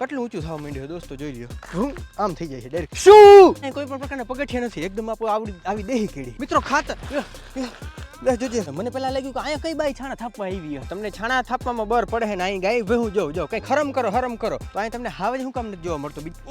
કેટલું ઊંચું થવા માંડ્યું છે દોસ્તો જોઈ લ્યો. ભૂંગ આમ થઈ જાય છે ડાયરેક્ટ શું? કોઈ પણ પ્રકારના પગથિયા નથી એકદમ આપણું આવડી આવી દેહી કેડી. મિત્રો ખાતર જોજે મને પેલા લાગ્યું કે અહીંયા કઈ બાઈ છાણા થાપવા આવી. તમને છાણા થાપવામાં બર પડે ને અહીં ગાય? ભેહું જો જો કઈ ખરમ કરો હરમ કરો. તો અહીં તમને હાવે જ હું કામ નથી જોવા મળતો. બીજું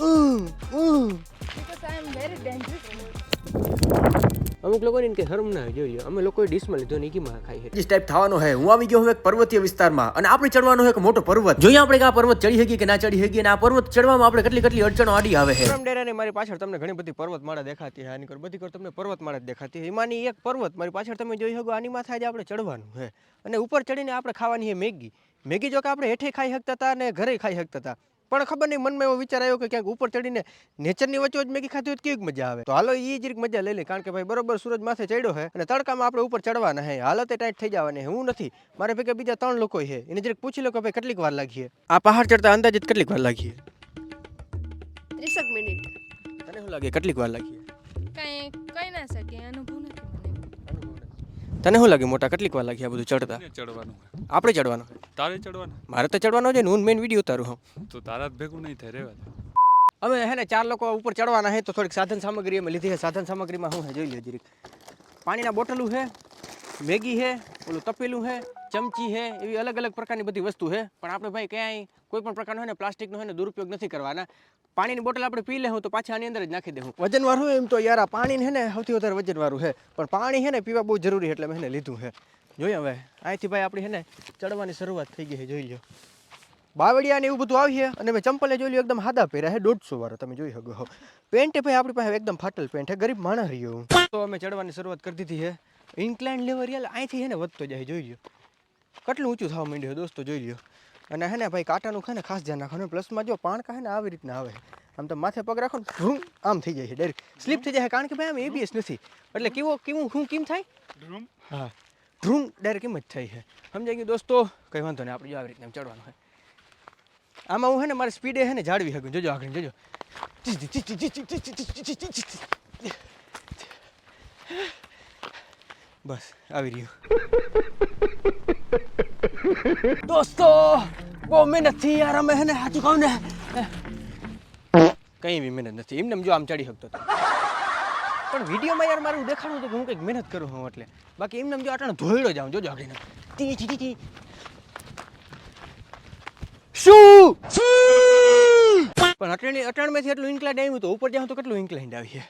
અમુક લોકોને કે હરમ ના જોઈએ અમે લોકોએ ડીશમાં લીધો ને કીમાં ખાઈ છે? ટાઈપ થવાનો હે. હું આવી ગયો હું એક પર્વતીય વિસ્તારમાં. અને આપણે ચડવાનો છે એક મોટો પર્વત. જોઈએ આપણે કે આ પર્વત ચડી શકીએ કે ના ચડી શકીએ અને આ પર્વત ચડવામાં આપણે કેટલી કેટલી અડચણો આડી આવે છે ડેરા ડેરાની મારી પાછળ તમને ઘણી બધી પર્વતમાળા દેખાતી છે આની કર બધી કર તમને પર્વતમાળા દેખાતી છે એમાંની એક પર્વત મારી પાછળ તમે જોઈ શકો આની માથે આજે આપણે ચડવાનું છે અને ઉપર ચડીને આપણે ખાવાની છે મેગી. મેગી જો કે આપણે હેઠે ખાઈ શકતા હતા અને ઘરે ખાઈ શકતા હતા. પણ ખબર નહીં મનમાં એવો વિચાર આવ્યો કે ક્યાંક ઉપર ચડીને નેચરની વચ્ચે જ મેગી ખાધી હોય તો કેવી મજા આવે. તો હાલો એ જ મજા લઈ લે કારણ કે ભાઈ બરોબર સૂરજ માથે ચડ્યો છે અને તડકામાં આપણે ઉપર ચડવાના છે હાલતે ટાઈટ થઈ જવાની હું નથી. મારે ભેગા બીજા ત્રણ લોકો છે એને જરીક પૂછી લો કે ભાઈ કેટલીક વાર લાગીએ આ પહાડ ચડતા અંદાજિત કેટલીક વાર લાગીએ ત્રીસેક મિનિટ. તને શું લાગે કેટલીક વાર લાગીએ કઈ કઈ ના શકે અનુભવ તને શું લાગે મોટા કેટલીક વાર લાગી આ બધું ચડતા? ચડવાનું આપણે ચડવાનું તારે ચડવાનું? મારે તો ચડવાનો છે ને હું મેઇન વીડિયો ઉતારું હું તો તારા ભેગું નહીં થાય રેવા અમે હે ને ચાર લોકો ઉપર ચડવાના હે તો થોડીક સાધન સામગ્રી અમે લીધી છે. સાધન સામગ્રીમાં હું જોઈ લો જરીક. પાણીના બોટલું છે મેગી છે ઓલું તપેલું છે ચમચી છે એવી અલગ અલગ પ્રકારની બધી વસ્તુ છે. પણ આપણે ભાઈ ક્યાંય કોઈ પણ પ્રકારનો હોય ને પ્લાસ્ટિકનો હોય ને દુરુપયોગ નથી કરવાના. પાણીની બોટલ આપણે પી લેવું તો પાછી આની અંદર જ નાખી દેવું વજનવાળું એમ તો યાર આ પાણી છે ને સૌથી વધારે વજનવાળું છે. પણ પાણી છે ને પીવા બહુ જરૂરી એટલે મેં લીધું છે. જોઈએ હવે? અહીંથી ભાઈ આપણી છે ને ચડવાની શરૂઆત થઈ ગઈ છે, જોઈ લો બાવળિયા ને એવું બધું આવી છે અને મેં ચંપલે જોઈ લ્યો, એકદમ હાદા પહેર્યા છે, દોઢસો વાળો, તમે જોઈ શકો છો. પેન્ટ ભાઈ આપણી પાસે એકદમ ફાટલ પેન્ટ છે, ગરીબ માણસ રહ્યો હું તો અમે ચડવાની શરૂઆત કરી દીધી છે. ઇન્કલાઇન લેવર યાર અહીંથી છે ને વધતો જાય જોઈ લો કેટલું ઊંચું થવા માંડ્યું દોસ્તો, જોઈ લ્યો. અને હે ને ભાઈ કાંટાનું ખાને ખાસ ધ્યાન રાખવાનું પ્લસમાં જો પાણકા હે ને આવી રીતના આવે આમ તો માથે પગ રાખો ને ભૂંગ આમ થઈ જાય છે ડાયરેક્ટ સ્લીપ થઈ જાય કારણ કે ભાઈ આમ એબીએસ નથી એટલે કેવો કેવું શું કેમ થાય હા ધ્રુમ ડાયરેક્ટ એમ જ થાય છે સમજાઈ ગયું દોસ્તો કંઈ વાંધો નહીં આપણે જો આવી રીતના ચડવાનું હોય આમાં હું હે ને મારી સ્પીડે હે ને જાળવી શકું જોજો આગળ જોજો બસ આવી રહ્યું દોસ્તો બહુ મહેનતથી યાર અમે હે ને સાચું કહું ને. કંઈ બી મહેનત નથી. એમને જો આમ ચડી શકતો હતો પણ વિડીયોમાં યાર મારું દેખાડું હતું કે હું કંઈક મહેનત કરું હું એટલે. બાકી એમને જો આટણ ધોઈડો જાઉં જોજો આગળ તી તી તી શું? પણ અટણી અટણમાંથી એટલું ઇન્કલાઇન આવ્યું તો ઉપર જાઉં તો કેટલું ઇન્કલાઇન આવી છે?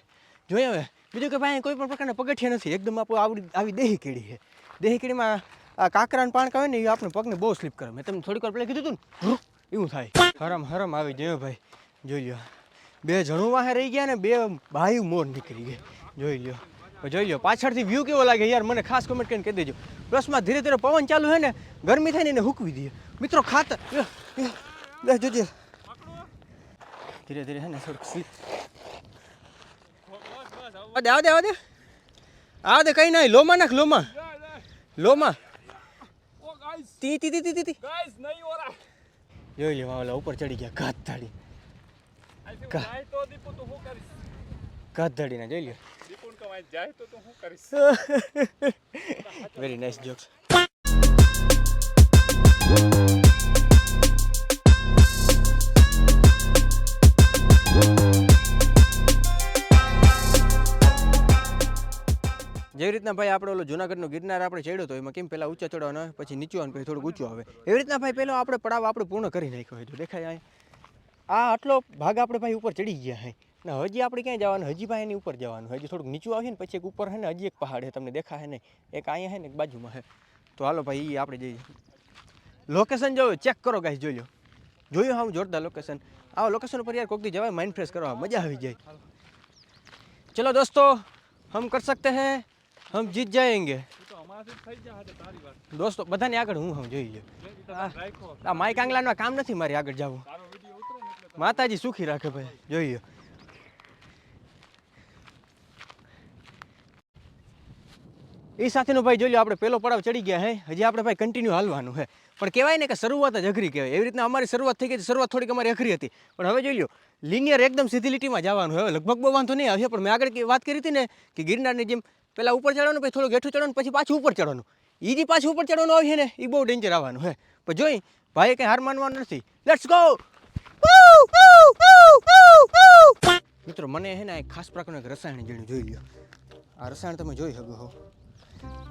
જોઈએ હવે? બીજું કે ભાઈ કોઈ પણ પ્રકારના પગથિયા નથી. એકદમ આપણું આવડી આવી દેહી કેડી છે. દેહી કેડીમાં આ કાંકરાન પાણકા હોય ને એ આપણે પગને બહુ સ્લીપ કરે. મેં તમને થોડીક વાર પહેલાં કીધું હતું ને એવું થાય. હરમ હરમ આવી જાય ભાઈ. જોઈ લ્યો. બે જણું વાહે રહી ગયા ને બે ભાઈ મોર નીકળી ગયા. જોઈ લો જોઈ લો પાછળથી વ્યૂ કેવો લાગે યાર? મને ખાસ કમેન્ટ કરીને કહી દેજો. પ્લસમાં ધીરે ધીરે પવન ચાલુ છે ને, ગરમી થાય ને એને હૂકવી દઈએ. મિત્રો, ખાતર. લે જોજે. ધીરે ધીરે હે ને, થોડુંક સ્લીપ આવા દે આવા દે આવા દે. દે, કઈ નહીં. લોમાં નાખ, લોમાં. લોમાં. તી તી તી તી તી તી. જોઈ લે વાવલા ઉપર ચડી ગયા ઘાત ધાડી ઘાત ધાડીને જોઈ લે વેરી નાઇસ જોક્સ જેવી રીતના ભાઈ આપણે ઓલો જુનાગઢનો ગિરનાર આપણે ચડ્યો તો એમાં કેમ પહેલાં ઊંચા ચડવાનો હોય, પછી નીચો અને પછી થોડુંક ઊંચું આવે. એવી રીતના ભાઈ પહેલો આપણે પડાવ આપણે પૂર્ણ કરી નાખ્યો હોય. તો દેખાય આ. આટલો ભાગ આપણે ભાઈ ઉપર ચડી ગયા હોય ને હજી આપણે ક્યાં જવાનું? હજી ભાઈ એની ઉપર જવાનું. હજી થોડુંક નીચું આવે ને પછી એક ઉપર હે ને હજી એક પહાડ છે તમને દેખાય ને? એક અહીંયા હે ને એક બાજુમાં હે. તો હાલો ભાઈ એ આપણે જઈએ. લોકેશન જોયું ચેક કરો કાંઈ જોઈ લો. જોયું હા જોરદાર લોકેશન આ લોકેશન ઉપર યાર કોકથી જવાય માઇન્ડ ફ્રેશ કરવા. મજા આવી જાય. ચલો દોસ્તો, હમ કર સકતે હૈ. હમ જીત જાયેંગે. દોસ્તો બધાને આગળ હું હમ જોઈ લો આ માઇક આંગલાનું કામ નથી મારે આગળ જવું. માતાજી સુખી રાખે ભાઈ. જોઈ લો એ સાથેનો ભાઈ જોઈ લો આપણે પહેલો પડાવ ચડી ગયા હે. હજી આપણે ભાઈ કન્ટિન્યુ હાલવાનું છે પણ કહેવાય ને કે શરૂઆત જ અઘરી કહેવાય. એવી રીતના અમારી શરૂઆત થઈ ગઈ શરૂઆત થોડીક અમારી અઘરી હતી. પણ હવે જોઈ લો લિનિયર એકદમ સીધી લીટીમાં જવાનું હવે લગભગ બહુ વાંધો નહીં આવ્યો. પણ મેં આગળ વાત કરી હતી ને કે ગિરનારની જેમ પહેલાં ઉપર ચડવાનું, પછી થોડું ગેઠું ચડવાનું, પછી પાછું ઉપર ચડવાનું. એ જે પાછું ઉપર ચડવાનું આવે છે ને એ બહુ ડેન્જર આવવાનું, હે. પણ જોઈ ભાઈ કંઈ હાર માનવાનું નથી. લેટ્સ ગો મિત્રો, મને હે ને એક ખાસ પ્રકારનું એક રસાયણ જેનું જોઈ લ્યો. આ રસાયણ તમે જોઈ શકો છો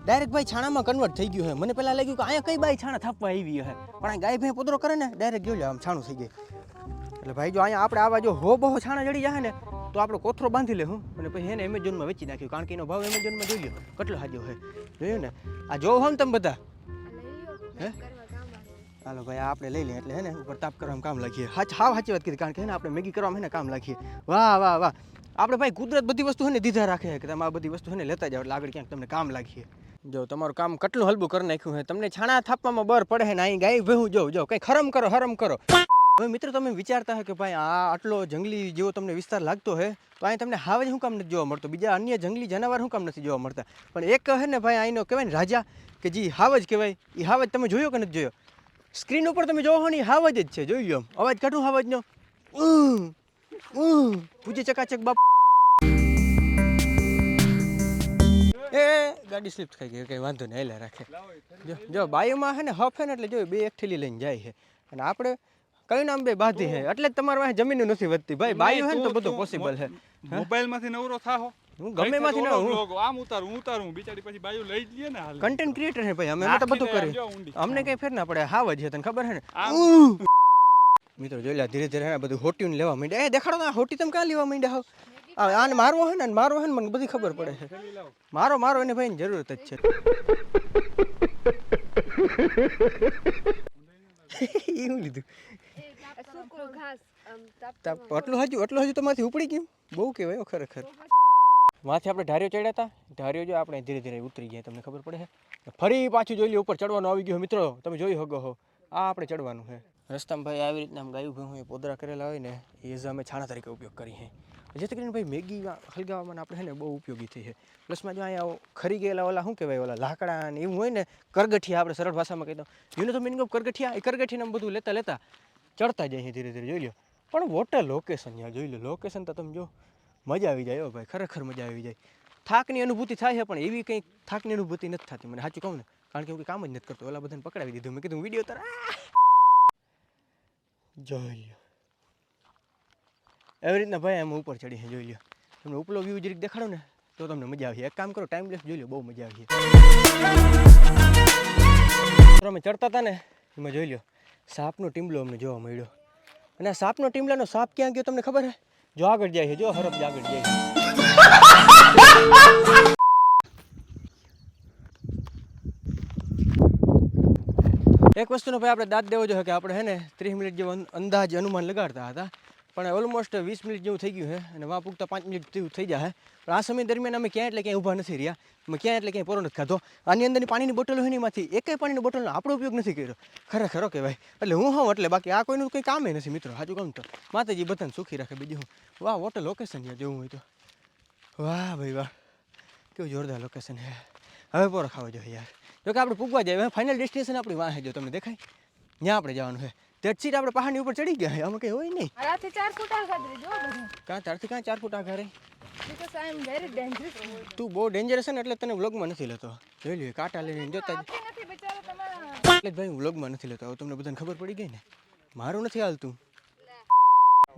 ડાયરેક્ટ ભાઈ છાણામાં કન્વર્ટ થઈ ગયું હે મને પહેલાં લાગ્યું કે અહીંયા કઈ બાઈ છાણા થાપવા આવી હે પણ આ ગાય ભાઈ પોદરો કરે ને ડાયરેક્ટ જોઈ લો આમ છાણું થઈ ગયું. એટલે ભાઈ જો અહીંયા આપણે આવા જો હો બહો છાણા જડી જાય ને તો આપણે કોથરો બાંધી લેવું અને પછી એને એમેઝોનમાં વેચી નાખ્યું. કારણ કે એનો ભાવ એમેઝોનમાં જોઈ લો કેટલો હાજો હે જોયું ને? આ જોવો હો ને તમે બધા. હે? ચાલો ભાઈ આપણે લઈ લઈએ એટલે હે ને ઉપર તાપ કરવામાં કામ લાગીએ હાચ હાવ સાચી વાત કીધી કારણ કે હે ને આપણે મેગી કરવામાં હે ને કામ લાગીએ વાહ વાહ વાહ. આપણે ભાઈ કુદરત બધી વસ્તુ હે ને દીધા રાખે છે કે તમે આ બધી વસ્તુ હે ને લેતા જાઓ એટલે આગળ ક્યાંક તમને કામ લાગીએ જો તમારું કામ કેટલું હલબું કરી નાખ્યું છે તમને છાણા થાપવામાં બર પડે ને અહીં ગાય ભેહું જો જો કંઈ ખરમ કરો હરમ કરો. હવે મિત્રો તમે વિચારતા હોય કે ભાઈ આ આટલો જંગલી જેવો તમને વિસ્તાર લાગતો હોય તો અહીં તમને હાવ જ શું કામ નથી જોવા મળતો. બીજા અન્ય જંગલી જાનવર શું કામ નથી જોવા મળતા. પણ એક હે ને ભાઈ અહીંનો કહેવાય ને રાજા, કે જે હાવજ કહેવાય એ હાવજ તમે જોયો કે નથી જોયો? સ્ક્રીન ઉપર તમે જોવો ને એ હાવજ જ છે, જોઈ લો અવાજ કાઢું હાવજનો પૂજે ચકાચક બાપ. એ, ગાડી સ્લીપ થઈ ગઈ, કંઈ વાંધો નહીં એટલે રાખે. જો જો, બાયુમાં છે ને હફ છે ને એટલે જો બે એક થેલી લઈને જાય છે અને આપણે કયું નામ બે બાધી હે? એટલે તમારે વાંહે જમીન નથી વધતી. ભાઈ બાયુ હે ને તો બધું પોસિબલ હે. મોબાઈલમાંથી નવરો થાહો. હું ગમે માંથી ના હું આમ ઉતારું હું ઉતારું બિચારી પછી બાયું લઈ જ ને હાલ. કન્ટેન્ટ ક્રિએટર છે ભાઈ અમે તો બધું ઊંડી. અમને કઈ ફેર ના પડે હાવ જ હે તને ખબર છે ને. મિત્રો જોઈ લે ધીરે ધીરે હે બધું હોટીયું લેવા માંડ્યા. એ દેખાડો ના હોટી તમે ક્યાં લેવા માંડ્યા હો? આને મારવો હે ને મારવો હે ને મને બધી ખબર પડે છે. મારો મારો એને ભાઈ જરૂરત જ છે. એવું લીધું? આટલું હજુ આટલું હજુ તમારાથી ઉપડી ગયું? બહુ કહેવાય ખરેખર. માથે આપણે ઢારીઓ ચડ્યા હતા. ઢારીઓ જો આપણે ધીરે ધીરે ઉતરી ગયા તમને ખબર પડે છે? ફરી પાછું જોઈ લો ઉપર ચડવાનું આવી ગયું મિત્રો. તમે જોઈ શકો હો આ આપણે ચડવાનું છે. રસ્તામાં ભાઈ આવી રીતના આમ ગાયું ભાઈ હું પોદરા કરેલા હોય ને એ જ અમે છાણા તરીકે ઉપયોગ કરી છે જેથી કરીને ભાઈ મેગી હલગાવવામાં આપણે છે ને બહુ ઉપયોગી થઈ છે. પ્લસમાં જો અહીંયા ખરી ગયેલા ઓલા શું કહેવાય ઓલા લાકડા ને એવું હોય ને કરગઠિયા આપણે સરળ ભાષામાં કહી દઉં. યુનો તો મિનિંગ ઓફ કરગઠિયા? એ કરગઠિયાને બધું લેતા લેતા ચડતા જાય ધીરે ધીરે, જોઈ લો પણ વોટર લોકેશન યાર, જોઈ લો લોકેશન તો તમે જો, મજા આવી જાય હો ભાઈ, ખરેખર મજા આવી જાય. થાકની અનુભૂતિ થાય છે, પણ એવી કંઈ થાકની અનુભૂતિ નથી થતી. મને સાચું કહું ને, કારણ કે હું કામ જ નથી કરતો. ઓલા બધાને પકડાવી દીધું. મેં કીધું વીડિયો તારા જોઈ લો એવી રીતના ભાઈ એમ ઉપર ચડી છે, જોઈ લો તમને ઉપલો વ્યૂ જરીક દેખાડો ને, તો તમને મજા આવી એક કામ કરો ટાઈમલેસ જોઈ લો બહુ મજા આવી તમે ચડતા હતા ને, એમાં જોઈ લો સાપનો ટીમલો અમને જોવા મળ્યો અને આ સાપનો ટીમલાનો સાપ ક્યાં ગયો તમને ખબર છે જો આગળ જાય છે જો હરફ આગળ જાય એક વસ્તુનો ભાઈ આપણે દાદ દેવો જોઈએ કે આપણે હે ને ત્રીસ મિનિટ જેવો અંદાજ અનુમાન લગાડતા હતા પણ ઓલમોસ્ટ વીસ મિનિટ જેવું થઈ ગયું છે અને વાં પૂગતા પાંચ મિનિટ જેવું થઈ જાય પણ આ સમય દરમિયાન અમે ક્યાંય એટલે ક્યાંય ઊભા નથી રહ્યા. અમે ક્યાંય એટલે ક્યાંય પોરો નથી ખાધો. આની અંદરની પાણીની બોટલ હોય એમાંથી એકેય પાણીની બોટલનો આપણો ઉપયોગ નથી કર્યો. ખરેખર ઓકે ભાઈ એટલે હું હોઉં એટલે બાકી આ કોઈનું કંઈ કામે નથી મિત્રો. સાચું કહું તો. માતાજી બધાને સુખી રાખે બીજું હું વાહ વોટર લોકેશન છે, જેવું હોય તો. વાહ ભાઈ, વાહ. કેવું જોરદાર લોકેશન છે. હવે પોરો ખાવા જોઈએ યાર. જો કે આપણે પૂગવા જઈએ ફાઇનલ ડેસ્ટિનેશન આપણી વાહે જો તમને દેખાય. ત્યાં આપણે જવાનું છે. તેટ સીટ આપણે પહાડની ઉપર ચડી ગયા છે આમાં કંઈ હોય નહીં. રાતે ચાર ફૂટ ખાતરી જો બધું. કાં તારથી કાં ચાર ફૂટ આઘા રહી because I am very dangerous તું બહુ ડેન્જરસ છે ને એટલે તને વ્લોગમાં નથી લેતો. જોઈ લ્યો કાંટા લઈને જોતા જ આપી નથી બિચારા તમારા. એટલે જ ભાઈ હું વ્લોગમાં નથી લેતો. હવે તમને બધાને ખબર પડી ગઈ ને? મારું નથી હાલતું.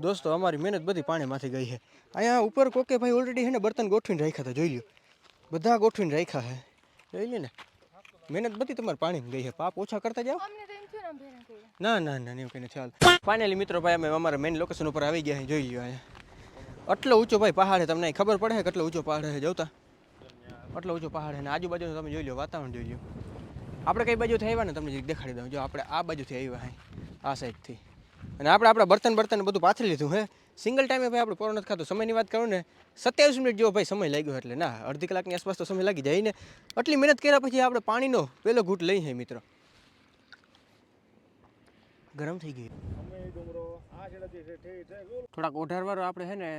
દોસ્તો અમારી મહેનત બધી પાણીમાંથી ગઈ છે. અહીંયા ઉપર કોકે ભાઈ ઓલરેડી છે ને બર્તન ગોઠવીને રાખ્યા હતા જોઈ લ્યો. બધા ગોઠવીને રાખ્યા છે. જોઈ લ્યો ને. મહેનત બધી તમારી પાણીમાં ગઈ છે. પાપ ઓછા કરતા જાઓ. અમને તો એમ થયું ને ના ના એવું કંઈ નથી હાલ. ફાઇનલી મિત્રો ભાઈ, અમે અમારા મેઇન લોકેશન ઉપર આવી ગયા જોઈ લ્યો અહીંયા. આટલો ઊંચો ભાઈ પહાડ છે, તમને ખબર પડે કેટલો ઊંચો પહાડ છે, જોતા? એટલો ઊંચો પહાડ છે ને આજુબાજુ તમે જોઈ લો વાતાવરણ જોઈ લો આપણે કઈ બાજુથી આવ્યા ને, તમને દેખાડી દઉં. જો, આપણે આ બાજુથી આવ્યા હે આ સાઈડથી અને આપણે આપણા બર્તન બર્તન બધું પાથરી લીધું, હે? સિંગલ ટાઈમે ભાઈ આપણે પોરો નથી ખાતો સમયની વાત કરું ને, સત્યાવીસ મિનિટ જેવો ભાઈ સમય લાગ્યો એટલે, ના, અડધી કલાકની આસપાસ તો સમય લાગી જાય ને. આટલી મહેનત કર્યા પછી આપણે પાણીનો પહેલો ઘૂંટ લઈ હે, મિત્રો. ગરમ થઈ ગયું. થોડાક ઓઢારવાળો આપણે છે ને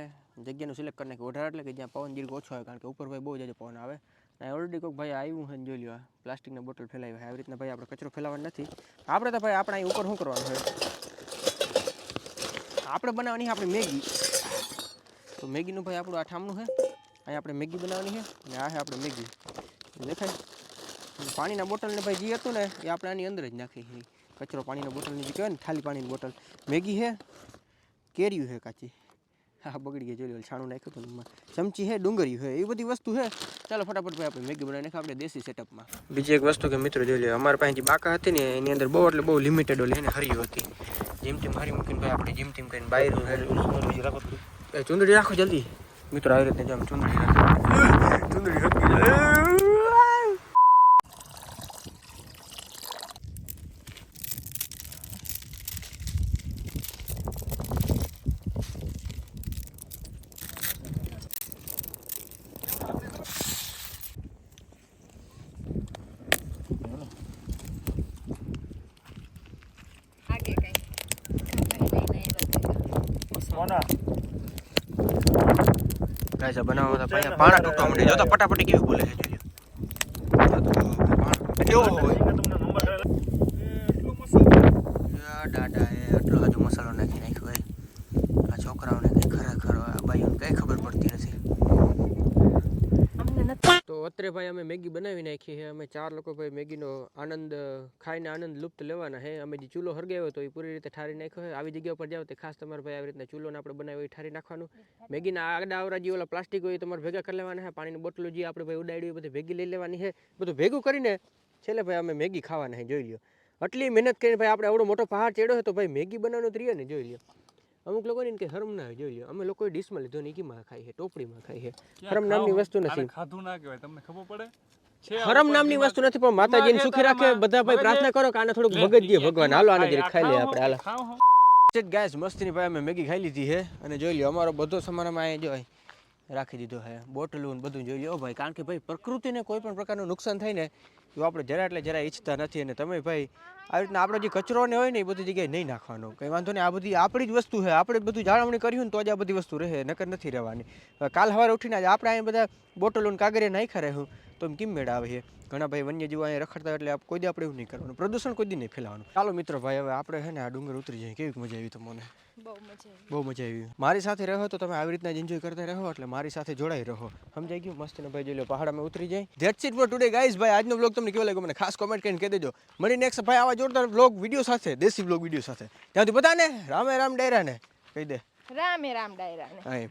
જગ્યાનું સિલેક્ટ કરી નાખ્યું ઓઢાર એટલે કે જ્યાં પવન જીરક ઓછો હોય કારણ કે ઉપર ભાઈ બહુ જ પવન આવે. અને ઓલરેડી કોઈક ભાઈ આવ્યું છે ને જોઈ લ્યો આ પ્લાસ્ટિકના બોટલ ફેલાવી હોય આવી રીતના ભાઈ આપણે કચરો ફેલાવવાનો નથી. આપણે તો ભાઈ આપણે અહીં ઉપર શું કરવાનું છે? આપણે બનાવવાની છે આપણી મેગી. તો મેગીનું ભાઈ આપણું આ ઠામનું છે. અહીં આપણે મેગી બનાવવાની છે અને આ છે આપણે મેગી. દેખાય? અને પાણીના બોટલને ભાઈ જે હતું ને એ આપણે આની અંદર જ નાખી છે. કચરો પાણીના બોટલની જે કહેવાય ને ખાલી પાણીની બોટલ. મેગી હે કેરીયું છે કાચી. હા બગડી ગઈ જોઈ લો છાણું નાખ્યું હતું ચમચી હે ડુંગળી હે એ બધી વસ્તુ હે. ચાલો ફટાફટ ભાઈ આપણે મેગી બનાવી નાખ્યા આપણે દેશી સેટઅપમાં બીજી એક વસ્તુ કે મિત્રો જોઈ લો અમારા પાસે જે બાકા હતી ને એની અંદર બહુ એટલે બહુ લિમિટેડ ઓલી એને ને હરિયો હતી. જેમ તેમ હરી મૂકીને ભાઈ આપણે જેમ તેમ કરીને બહાર એ ચુંદડી રાખો જલ્દી. મિત્રો આવી રીતે જેમ ચુંદડી રાખો. ચુંદડી હટકી જાય આગે કઈ પાયા પાણા તૂટવા માંડે જો તો પટાપટી કેવી બોલે છે જોજો. કેવો હોય યા દાદા એ આટલો હજુ મસાલો નાખી નાખ્યો હોય આ છોકરાઓને કઈ ખરેખર આ બાઈઓને કઈ ખબર પડતી નથી અમને અત્રે ભાઈ અમે મેગી બનાવી નાખી છે. અમે ચાર લોકો ભાઈ મેગીનો આનંદ, ખાઈને આનંદ લુપ્ત લેવાના છે. અમે જે ચૂલો હરગાવ્યો હતો એ પૂરી રીતે ઠારી નાખ્યો છે. આવી જગ્યા પર જાઓ તો ખાસ તમારે ભાઈ આવી રીતના ચૂલોને આપણે બનાવ્યો એ ઠારી નાખવાનું. મેગીના આગડા આવરા જે ઓલા પ્લાસ્ટિક હોય તમારે ભેગા કરી લેવાના છે. પાણીની બોટલો જે આપણે ભાઈ ઉડાડ્યું હોય બધી ભેગી લઈ લેવાની છે. બધું ભેગું કરીને છેલ્લે ભાઈ અમે મેગી ખાવાના છે. જોઈ લ્યો. આટલી મહેનત કરીને ભાઈ આપણે આવડો મોટો પહાડ ચડ્યો છે તો ભાઈ મેગી બનાવવાનું ત્રીએ ને, જોઈ લ્યો. અમુક લોકોને કે હરમ ના હોય જોઈ લ્યો. અમે લોકોએ ડીશમાં લીધો ને ખાઈ છે? ટોપડીમાં ખાઈ છે. હરમ નામની વસ્તુ નથી. ખાધું ના કહેવાય તમને ખબર પડે? હરમ નામની વસ્તુ નથી પણ માતાજીને સુખી રાખે બધા ભાઈ પ્રાર્થના કરો કે આને થોડુંક મગજ દે ભગવાન હાલો આને જરી ખાઈ લે આપણે હાલો. ગેસ મસ્તીની ભાઈ અમે મેગી ખાઈ લીધી છે. અને જોઈ લ્યો અમારો બધો સમાન અમે અહીંયા જો રાખી દીધો છે. બોટલું ને બધું જોઈ લ્યો. ભાઈ કારણ કે ભાઈ પ્રકૃતિને કોઈ પણ પ્રકારનું નુકસાન થાય ને એ આપણે જરા એટલે જરા ઈચ્છતા નથી અને તમે ભાઈ આવી રીતના આપણો જે કચરો ને હોય ને એ બધી જગ્યાએ નહીં નાખવાનો. કંઈ વાંધો નહીં આ બધી આપણી જ વસ્તુ છે. આપણે બધું જાળવણી કર્યું ને તો જ આ બધી વસ્તુ રહે નકર નથી રહેવાની. કાલ સવારે ઉઠીને આજે આપણે અહીંયા બધા બોટલો ને કાગરે નાખ્યા રહ્યું તો એમ કેમ મેળા આવે છે ઘણા ભાઈ વન્યજીવો અહીંયા રખડતા એટલે કોઈ દે આપણે એવું નહીં કરવાનું. પ્રદૂષણ કોઈ દી નહીં ફેલાવાનું. ચાલો મિત્રો ભાઈ હવે આપણે છે ને આ ડુંગર ઉતરી જઈએ. કેવી મજા આવી તમને? બહુ મજા આવી. મારી સાથે રહો તો તમે આવી રીતના એન્જોય કરતા રહો એટલે મારી સાથે જોડાઈ રહો. સમજાઈ ગયું? મસ્ત ને ભાઈ જોઈ લો પહાડમાં ઉતરી જાય. That's it for today guys ભાઈ આજનો બ્લોગ તમને કેવો લાગ્યો મને ખાસ કોમેન્ટ કરીને કહી દેજો. મળી નેક્સ્ટ ભાઈ આવા જોરદાર બ્લોગ વીડિયો સાથે દેશી બ્લોગ વીડિયો સાથે. ત્યાંથી બધાને રામે રામ ડાયરા ને કહી દે. રામે રામ ડાયરાને. હા